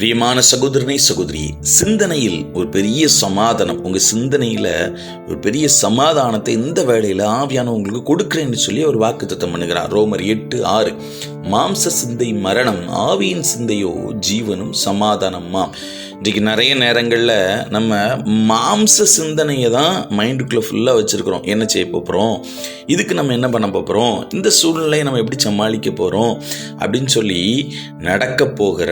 பிரியமான சகோதரனை சகோதரி சிந்தனையில் ஒரு பெரிய சமாதானம் உங்கள் சிந்தனையில் ஒரு பெரிய சமாதானத்தை இந்த வேலையில் ஆவியான உங்களுக்கு கொடுக்குறேன்னு சொல்லி ஒரு வாக்குத்தத்தம் பண்ணுகிறார். ரோமர் எட்டு ஆறு. மாம்ச சிந்தை மரணம் ஆவியின் சிந்தையோ ஜீவனும் சமாதானமாம். இன்றைக்கி நிறைய நேரங்களில் நம்ம மாம்ச சிந்தனையை தான் மைண்டுக்குள்ளே ஃபுல்லாக வச்சுருக்குறோம். என்ன செய்ய போகிறோம் இதுக்கு நம்ம என்ன பண்ண போகிறோம் இந்த சூழ்நிலையை நம்ம எப்படி சமாளிக்க போகிறோம் அப்படின்னு சொல்லி நடக்க போகிற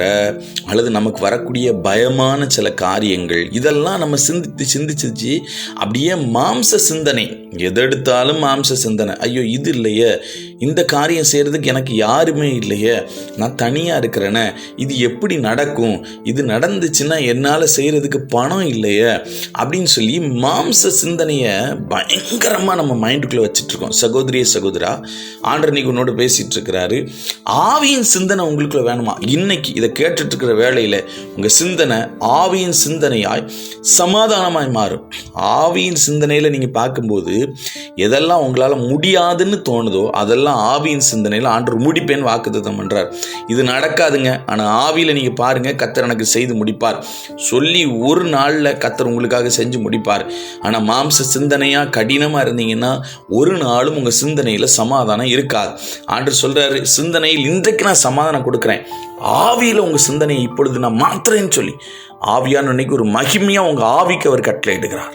அல்லது நமக்கு வரக்கூடிய பயமான சில காரியங்கள் இதெல்லாம் நம்ம சிந்தித்து சிந்திச்சிச்சு அப்படியே மாம்ச சிந்தனை. எதெடுத்தாலும் மாம்ச சிந்தனை. ஐயோ இது இல்லையே. இந்த காரியம் செய்கிறதுக்கு எனக்கு யாருமே இல்லையே. நான் தனியாக இருக்கிறேனே. இது எப்படி நடக்கும்? இது நடந்துச்சுன்னா என்னால் செய்கிறதுக்கு பணம் இல்லையே அப்படின்னு சொல்லி மாம்ச சிந்தனையை பயங்கரமாக நம்ம மைண்டுக்குள்ளே வச்சுட்ருக்கோம் சகோதரிய சகோதரா ஆண்டர் நீங்க உன்னோட பேசிகிட்ருக்கிறாரு ஆவியின் சிந்தனை உங்களுக்குள்ள வேணுமா? இன்னைக்கு இதை கேட்டுட்ருக்கிற வேலையில் வேளையில் உங்கள் சிந்தனை ஆவியின் சிந்தனையாய் சமாதானமாய் மாறும். ஆவியின் சிந்தனையில் நீங்கள் பார்க்கும்போது எதெல்லாம் உங்களால் முடியாதுன்னு தோணுதோ அதெல்லாம் ஆவியின் சிந்தனையில் ஆண்டர் முடிப்பேன் வாக்குத்தம் பண்ணுறார் இது நடக்காதுங்க. ஆனால் ஆவியில் நீங்கள் பாருங்கள் கத்தர் எனக்கு செய்து முடிப்பார். சொல்லி ஒரு நாளில் கத்தர் உங்களுக்காக செஞ்சு முடிப்பார். ஆனால் மாம்ச சிந்தனையாக கடினமாக இருந்தீங்கன்னா ஒரு நாளும் உங்கள் சிந்தனையில் சமாதானம் இருக்காது. ஆண்டு சொல்கிறாரு சிந்தனையில் இன்றைக்கு நான் சமாதானம் கொடுக்குறேன். ஆவியில் உங்கள் சிந்தனையை இப்பொழுது நான் மாத்துறேன்னு சொல்லி ஆவியான இன்னைக்கு ஒரு மகிமையாக உங்கள் ஆவிக்கு அவர் கட்டளை எடுக்கிறார்